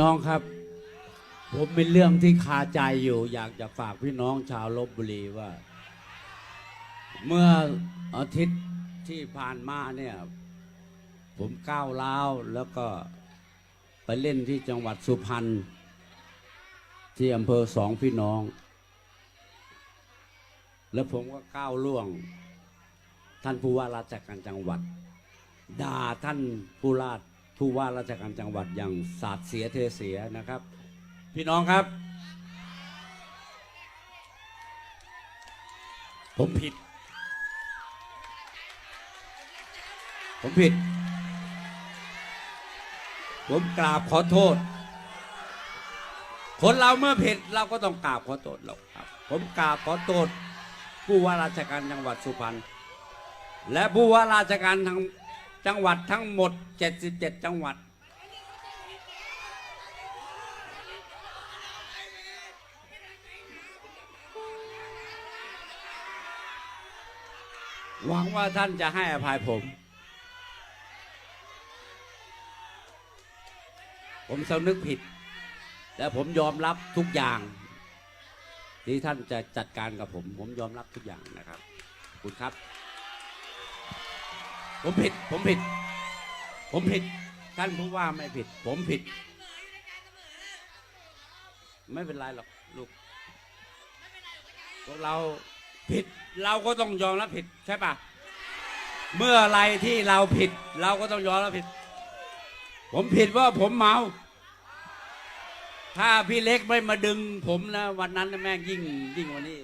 น้องครับ ผมเป็นเรื่องที่คาใจอยู่ อยากจะฝากพี่น้องชาวลบบุรีว่า เมื่ออาทิตย์ที่ผ่านมาเนี่ย ผมก้าวล้าวแล้วก็ไปเล่นที่จังหวัดสุพรรณที่อำเภอสองพี่น้อง แล้วผมก็ก้าวล่วง ท่านผู้ว่าราชการจังหวัดด่าท่านผู้ราช ผู้ว่าราชการจังหวัดอย่างสาดเสียเทเสียนะครับ พี่น้องครับ ผมผิด ผมผิด ผมกราบขอโทษ คนเราเมื่อผิดเราก็ต้องกราบขอโทษเราครับ ผมกราบขอโทษ ผู้ว่าราชการจังหวัดสุพรรณและผู้ว่าราชการทั้ง จังหวัดทั้งหมด 77 จังหวัด หวังว่าท่านจะให้อภัยผม ผมสำนึกผิด และผมยอมรับทุกอย่าง ที่ท่านจะจัดการกับผม ผมยอมรับทุกอย่างนะครับ ขอบคุณครับ ผมผิด ผมผิด ผมผิด ท่านผู้ว่าไม่ผิด ผมผิด ไม่เป็นไรหรอกลูกพวกเราผิด เราก็ต้องยอมรับผิดใช่ปะเมื่อไรที่เราผิด เราก็ต้องยอมรับผิด ผมผิดว่าผมเมา ถ้าพี่เล็กไม่มาดึง ผมนะวันนั้นแม่งยิ่งยิ่งกว่านี้